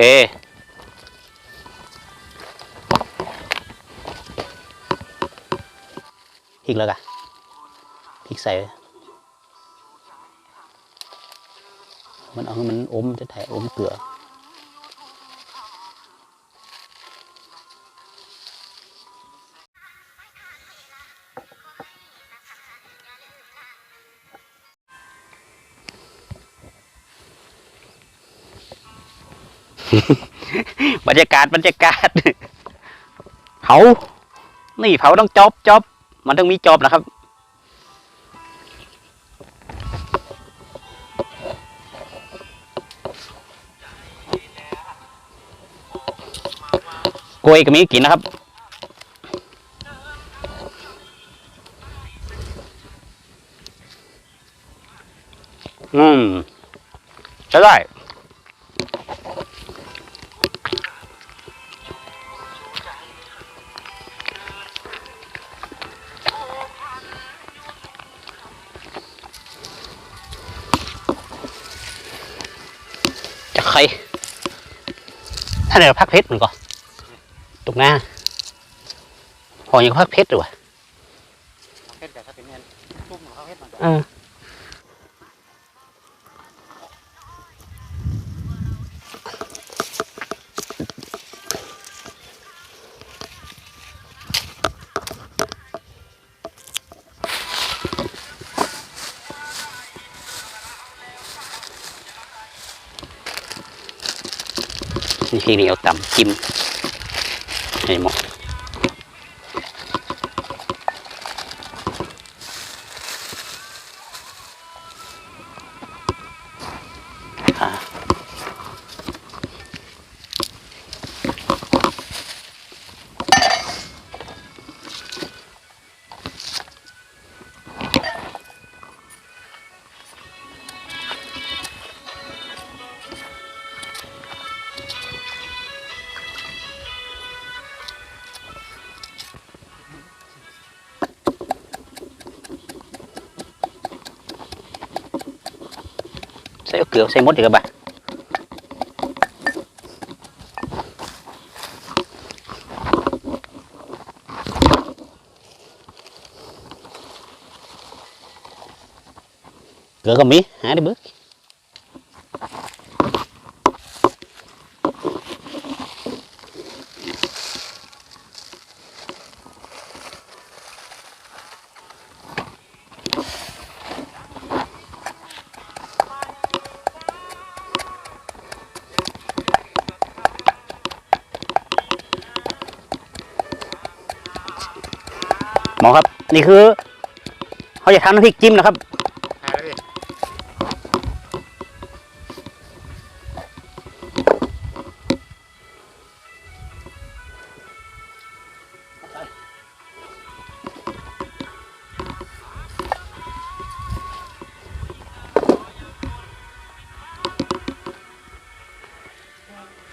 พริกแล้วกะพริกใส่ มันเอาให้มันอมจะถ่ายอมเกลือ บรรยากาศบรรยากาศเผานี่เผาต้องจอบจอบมันต้องมีจอบนะครับ กล้วยก็มีกินนะครับอืมใช้ได้ ถ้าเดี๋ยวพักเพชรมันก็ตกหน้าพอยังพักเพชรหรือวะเพชรแต่ถ้าเป็นเงินตุ้มของเขาเพชรมัน นี่ทีนี้เอาต่ำจิ้มให้หมด ใส่เอาเกลือใส่หมดดีกว่าบ่ะเกลือก็มี หาได้เบึกหมอครับ นี่คือเขาจะทำน้ำพริกจิ้มนะครับหายแล้วพี่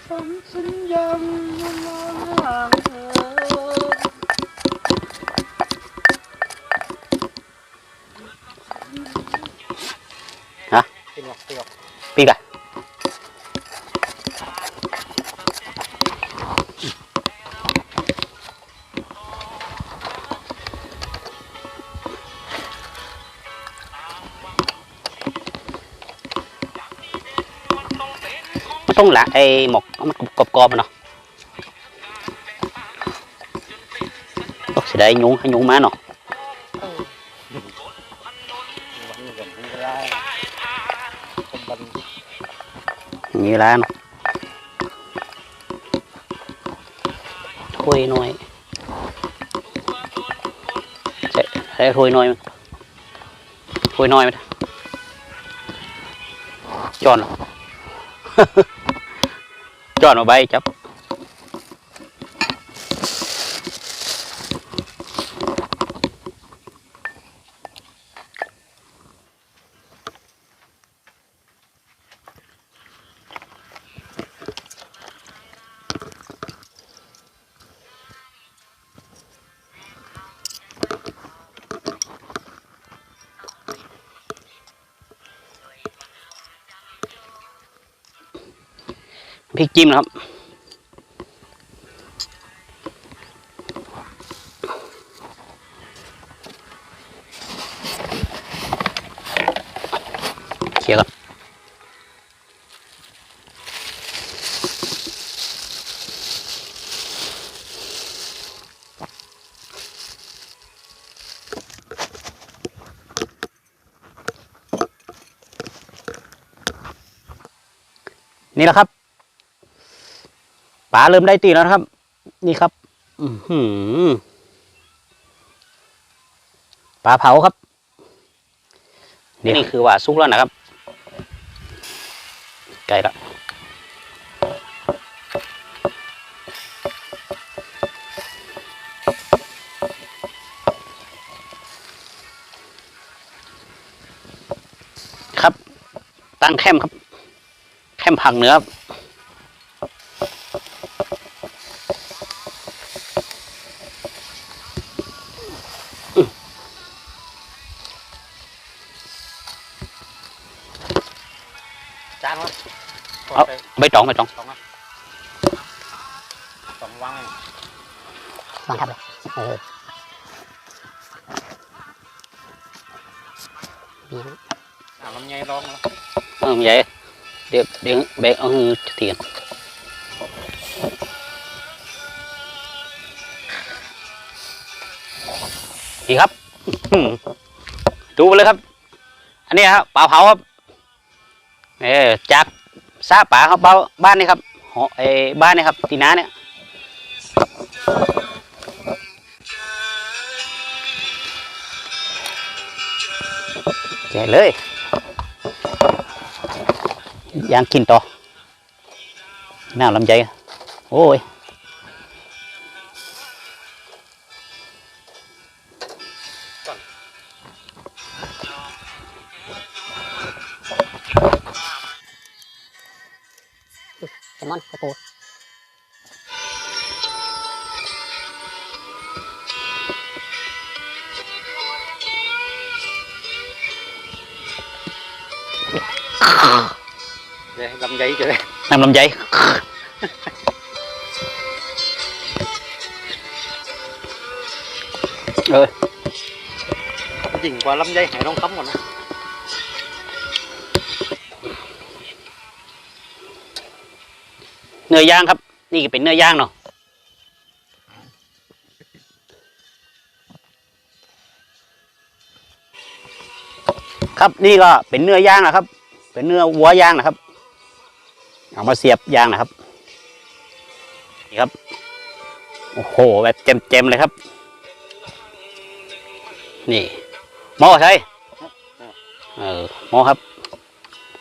ฝันฉันยังมองห่างเธอ ต้องละไอหมกมันกรอบๆมันเนาะต้องเสียดายยุงให้ยุงมาเนาะวันนี้กันไม่ได้คนบันอย่างนี้แล้วเนาะถ้วยน่อยใช่ใช้ถ้วยน่อยมั้ยถ้วยนอยไหมจอนเหรอ ใบจั พริกจิ้มนะครับเคี่ยวก่อนนี่แหละครับ ปลาเริ่มได้ตีแล้วนะครับ นี่ครับ อือหือปลาเผาครับ นี่นี่คือว่าสุกแล้วนะครับ ไก่ละครับ ตั้งแคมครับ แคมผักเนื้อครับ ใบตองใบตองสองอะสองวางเลยวางทับเลยเอออ่าลำไยร้องแล้วเออใหญ่เดี๋ยวเดี๋ยวแบกเอามือเตียนนี่ครับอื้อหือดูไปเลยครับ อันนี้ครับปลาเผาครับเออจาก ซาป่าครับบ้านบ้านนี่ครับเอบ้านนี่ครับตีน้าเนี่ยแกะเลยย่างกินต่อหน้ำลำไยโอ้ย อนกระปูเดี๋ยวลำไยเจอน้ำลำไยเออจริงกว่าลำ เนื้อย่างครับ นี่ก็เป็นเนื้อย่างเนาะครับนี่ก็เป็นเนื้อย่างนะครับ เป็นเนื้อวัวย่างนะครับ เอามาเสียบย่างนะครับนี่ครับโอ้โหแบบเต็มๆเลยครับ นี่หม้อใช่เออหม้อครับ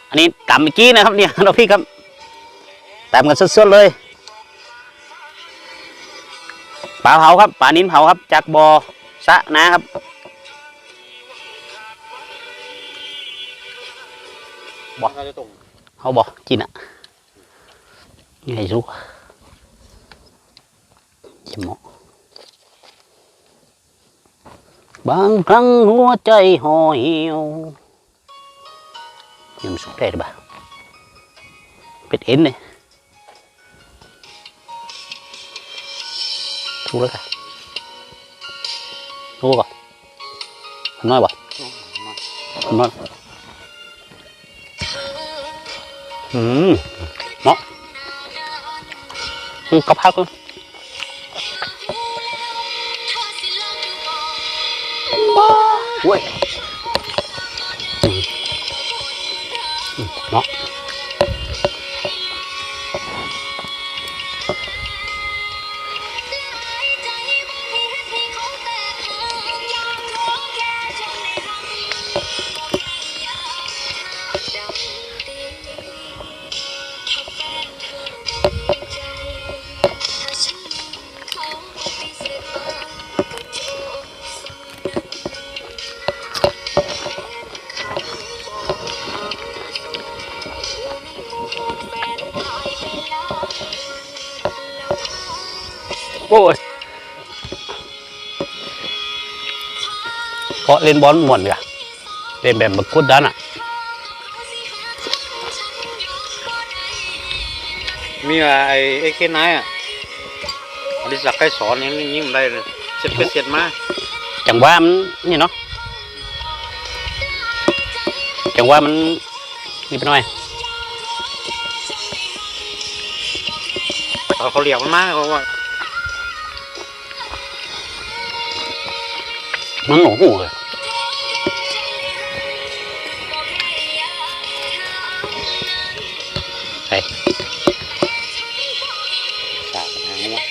อันนี้ตำเมื่อกี้นะครับ เนี่ยเราพี่ครับ ตามกันสดๆเลยปลาเผาครับปลานิ้นเผาครับ จากบอ่อสะนะครับบอกเราจะตรงเขาบอกกินอะไงรู้จะเหมาะบางครั้งหัวใจห่อเหี่ยวยังสุดได้หรือเปล่าเป็ดเอ็นเลย ถูกแล้วกันรู้ก่อนน้อยบ่น้อย อืมเนาะอืมกระเพราก็บ้าเว้ยอืมอืมเนาะโอ้ยเพราะเล่นบอลหมดเลยเล่นแบบบักกุดดันอะนมีอะไรไอ้ไอ้เคนไนอะอดิศักดิ์ใกล้สอนยังยิ่งได้เลยเสร็จไปเสร็จมาจังหว่ามันนี่เนาะจังหว่ามันนี่ไปหน่อยเขาเขาเรียกมันมาเขาว่า มันหนูหูเลยไปสาบหางวะ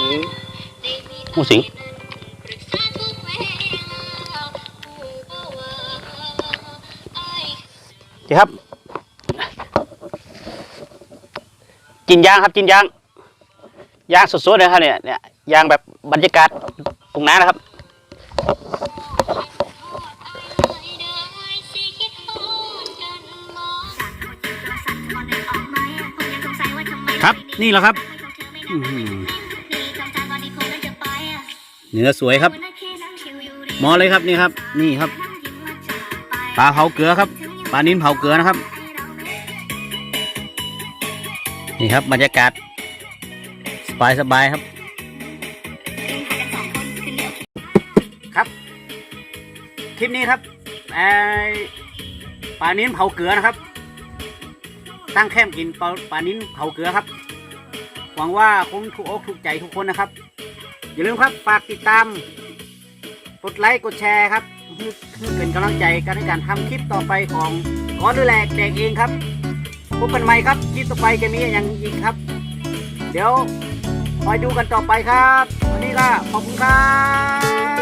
อืมหูสิงดีครับ กินยางครับกินยางยางสดๆเลยครับเนี่ยเนี่ยยางแบบบรรยากาศตรงนั้นนะครับครับนี่แหละครับอื้อหือเนื้อสวยครับ มอเลยครับนี่ครับ นี่ครับ ปลาเผาเกลือครับ ปลานิ้นเผาเกลือนะครับ นี่ครับบรรยากาศ สบายสบายครับ ครับ คลิปนี้ครับไอปลานิ้นเผาเกลือนะครับ ตั้งแคมป์กินปลาปลานิ้นเผาเกลือครับ หวังว่าคงถูกอกถูกใจทุกคนนะครับ อย่าลืมครับฝากติดตาม กดไลค์กดแชร์ครับเพื่อเป็นกำลังใจกันในการทำคลิปต่อไปของก้อนดูแลแดกเองครับ พบกันใหม่ครับคลิปต่อไปจะมีอย่างอีกครับ เดี๋ยวคอยดูกันต่อไปครับ วันนี้ก็ขอบคุณครับ